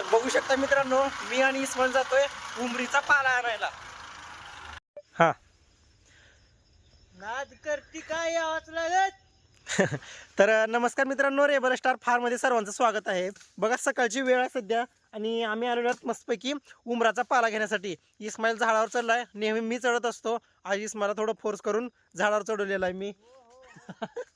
तर बघू शकता मित्रांनो मी आणि इस्माईल जातोय उमरीचा पाला आणायला. हा. नाद करती काय यावाच लागत? तर नमस्कार मित्रांनो रेबल स्टार फार्ममध्ये सर्वांचं स्वागत आहे. बघा सकाळची वेळ आहे सध्या आणि आम्ही आलेलो आहोत मस्तपैकी उमराचा पाला घेण्यासाठी. इस्माईल झाडावर चढलाय. नेहमी मी चढत असतो. आज इस्माईला थोडं फोर्स करून झाडावर चढवलेला आहे मी.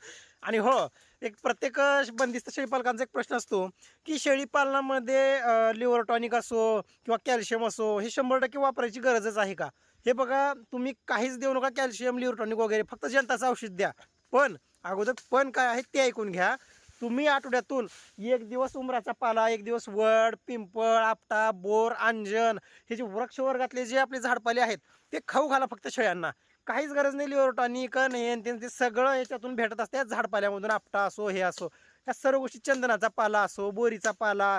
आणि हो एक प्रत्येक बंदिस्त शेळी पालकांचा एक प्रश्न असतो की शेळीपालनामध्ये लिव्हर टॉनिक असो किंवा कॅल्शियम असो हे शंभर टक्के वापरायची गरजच आहे का? हे बघा तुम्ही काहीच देऊ नका कॅल्शियम लिव्हर टॉनिक वगैरे फक्त जनताचं औषध द्या. पण अगोदर पण काय आहे ते ऐकून घ्या. तुम्ही आठवड्यातून एक दिवस उमराचा पाला एक दिवस वड पिंपळ आपटा बोर अंजन हे जे वृक्षवर्गातले जे आपले झाडपाले आहेत ते खाऊ घाला फक्त शेळ्यांना. काहीच गरज नाही लिव्हर टॉनिक हे ते सगळं याच्यातून भेटत असते. या झाडपाल्यामधून आपटा असो हे असो ह्या सर्व गोष्टी चंदनाचा पाला असो बोरीचा पाला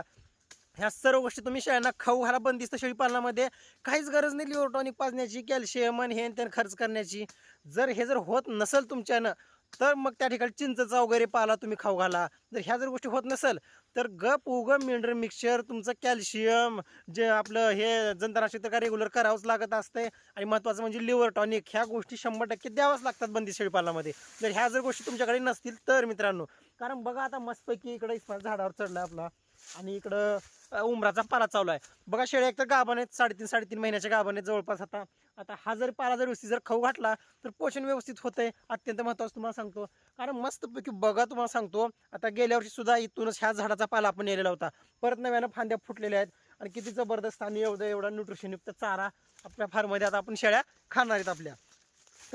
ह्या सर्व गोष्टी तुम्ही शेळ्यांना खाऊ घाला बंदिस्त शेळी पालनामध्ये. काहीच गरज नाही लिव्हर टॉनिक पाजण्याची कॅल्शियम हे ते खर्च करण्याची. जर हे जर होत नसेल तुमच्यानं तर मग त्या ठिकाणी चिंचचा वगैरे पाला तुम्ही खाऊ घाला. जर ह्या जर गोष्टी होत नसेल तर गप उगम मिनरल मिक्सचर तुमचं कॅल्शियम जे आपलं हे जंतनाशक तर रेग्युलर करावंच लागत असते. आणि महत्त्वाचं म्हणजे लिव्हर टॉनिक ह्या गोष्टी शंभर टक्के द्यावाच लागतात बंदी शेळीपालामध्ये जर ह्या जर गोष्टी तुमच्याकडे नसतील तर मित्रांनो कारण बघा आता मस्तपैकी इकडे झाडावर चढला आपला. आणि इकडं उमराचा पाला चालू आहे. बघा शेळ्या एक तर गाभण आहेत साडेतीन साडेतीन महिन्याच्या गाभण आहेत जवळपास आता. आता हा जर पाला जर व्यवस्थित जर खाऊ घातला तर पोषण व्यवस्थित होतंय. अत्यंत महत्वाचं तुम्हाला सांगतो. कारण मस्तपैकी बघा तुम्हाला सांगतो आता गेल्या वर्षी सुद्धा इथूनच ह्या झाडाचा पाला आपण नेलेला होता. परत नव्यानं फांद्या फुटलेल्या आहेत. आणि किती जबरदस्त आणि एवढं एवढा न्यूट्रिशनयुक्त चारा आपल्या फार्ममध्ये आता आपण शेळ्या खाणार आहेत आपल्या.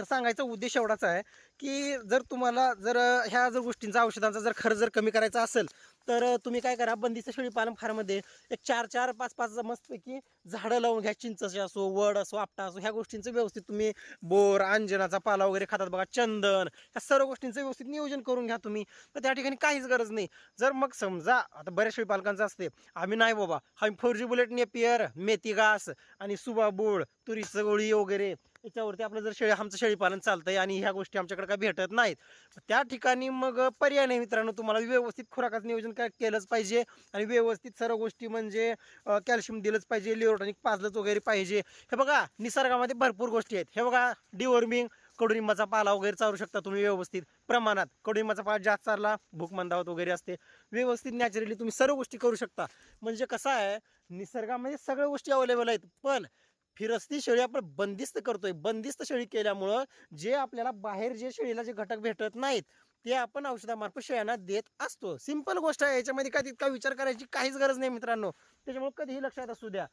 तर सांगायचा उद्देश एवढाच आहे की जर तुम्हाला जर ह्या जर गोष्टींचा औषधांचा जर खर्च जर कमी करायचा असेल तर तुम्ही काय करा बंदिस्त शेळीपालन फार्ममध्ये एक चार चार पाच पाच मस्तपैकी झाडं लावून घ्या चिंचचे असो वड असो आपटा असो ह्या गोष्टींचं व्यवस्थित तुम्ही बोर अंजनाचा पाला वगैरे खातात बघा चंदन ह्या सर्व गोष्टींचं व्यवस्थित नियोजन करून घ्या तुम्ही. तर त्या ठिकाणी काहीच गरज नाही. जर मग समजा आता बऱ्याच शेळीपालकांचं असते आम्ही नाही बाबा आम्ही फोर जी बुलेट नेपियर मेथी घास आणि सुबा बोळ तुरीचं गोळी वगैरे याच्यावरती आपलं जर शेळी आमचं शेळीपालन चालतंय आणि ह्या गोष्टी आमच्याकडे काय भेटत नाहीत त्या ठिकाणी मग पर्याय नाही मित्रांनो. तुम्हाला व्यवस्थित खुराकाचं नियोजन काय केलंच पाहिजे आणि व्यवस्थित सर्व गोष्टी म्हणजे कॅल्शियम दिलंच पाहिजे लिओटॉनिक पाजलंच वगैरे पाहिजे. हे बघा निसर्गामध्ये भरपूर गोष्टी आहेत. हे बघा डिवॉर्मिंग कडुनिंबाचा पाला वगैरे चालू शकता तुम्ही व्यवस्थित. प्रमाणात कडुनिंबाचा पाला जास्त चालला भूक मंदावत वगैरे असते. व्यवस्थित नॅचरली तुम्ही सर्व गोष्टी करू शकता. म्हणजे कसं आहे निसर्गामध्ये सगळ्या गोष्टी अवेलेबल आहेत पण फिरस्ती शेळी आपण बंदिस्त करतोय. बंदिस्त शेळी केल्यामुळं जे आपल्याला बाहेर जे शेळीला जे घटक भेटत नाहीत ते आपण औषधामार्फत शेळ्यांना देत असतो. सिंपल गोष्ट आहे याच्यामध्ये काय तितका विचार करायची काहीच गरज नाही मित्रांनो. त्याच्यामुळे कधीही लक्षात असू द्या.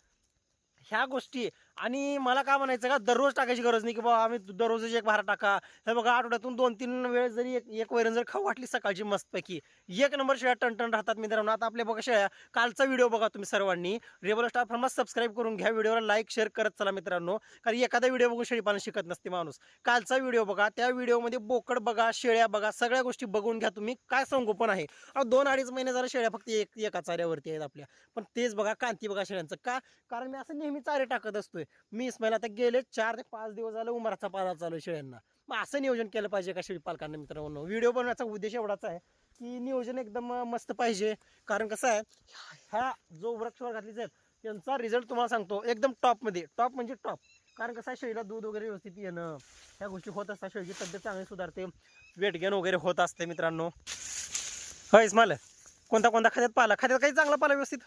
ह्या गोष्टी. आणि मला काय म्हणायचं का दररोज टाकायची गरज नाही की बाबा आम्ही दररोजच एक भारा टाका. हे बघा आठवड्यातून दोन तीन वेळेस जरी एक एक वैरण जर खाऊ वाटली सकाळची मस्तपैकी. एक नंबर शेळ्या टणटण राहतात मित्रांनो. आता आपल्या बघा शेळ्या कालचा व्हिडिओ बघा तुम्ही सर्वांनी. रेबल स्टार फार्मास सबस्क्राईब करून घ्या. व्हिडिओला लाईक शेअर करत चला मित्रांनो. कारण एखादा व्हिडिओ बघून शेळी शेळीपालन शिकत नसते माणूस. कालचा व्हिडिओ बघा त्या व्हिडिओमध्ये बोकड बघा शेळ्या बघा सगळ्या गोष्टी बघून घ्या तुम्ही. काय संगोपन आहे. दोन अडीच महिने जरा शेळ्या फक्त एक एका चाऱ्यावरती आहेत आपल्या. पण तेच बघा कांती बघा शेळ्यांचं. का? कारण मी असं नेहमी चारे टाकत असतोय. मी इस्माईल आता गेले चार ते पाच दिवस झाले उमराचा पाला चालू आहे शेळ्यांना. मग असं नियोजन केलं पाहिजे का शेळी पालकांना मित्रांनो? व्हिडिओ बनवण्याचा उद्देश एवढाच आहे की नियोजन एकदम मस्त पाहिजे. कारण कसं आहे ह्या जो वृक्ष वर्गातली आहेत त्यांचा रिझल्ट तुम्हाला सांगतो एकदम टॉपमध्ये टॉप म्हणजे टॉप कारण कसं आहे शेळीला दूध वगैरे व्यवस्थित येणं ह्या गोष्टी होत असतात. शेळीची तब्येत चांगली सुधारते. वेट गेन वगैरे होत असते मित्रांनो. हो इस्माईल. कोणता कोणता? खात्यात पाला. खात्यात काही चांगला पाला व्यवस्थित?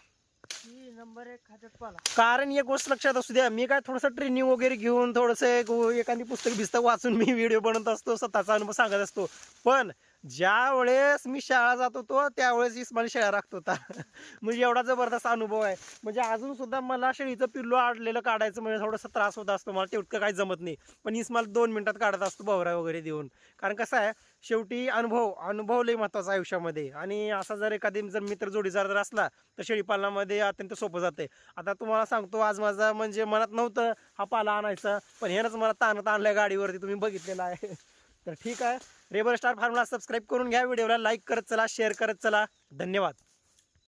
कारण एक गोष्ट लक्षात असू द्या मी काय थोडस ट्रेनिंग वगैरे घेऊन थोडस एक एखादी पुस्तक बिस्तक वाचून मी व्हिडिओ बनवत असतो स्वतःचा अनुभव सांगत असतो. पण ज्या वेळेस मी शाळा जात होतो त्यावेळेस इस्माईल शेळ्या राखत होता. म्हणजे एवढा जबरदस्त अनुभव आहे. म्हणजे अजून सुद्धा मला शेळीचं पिल्लू आडलेलं काढायचं म्हणजे थोडासा त्रास होत असतो. मला तेवढं काही जमत नाही. पण इस्माईल दोन मिनिटात काढत असतो भवरा वगैरे देऊन. कारण कसं आहे शेवटी अनुभव अनुभव लई महत्त्वाचा आयुष्यामध्ये. आणि असा जर एखादी जर मित्र जोडीदार जर असला तर शेळी पालनामध्ये अत्यंत सोपं जाते आता तुम्हाला सांगतो आज माझा म्हणजे मनात नव्हतं हा पाला आणायचा पण ह्यानंच मला ताणत आणलाय गाडीवरती. तुम्ही बघितलेला आहे. तर ठीक आहे. रेबर स्टार फार्मला सबस्क्राईब करून घ्या. व्हिडिओला लाईक करत चला शेअर करत चला. धन्यवाद.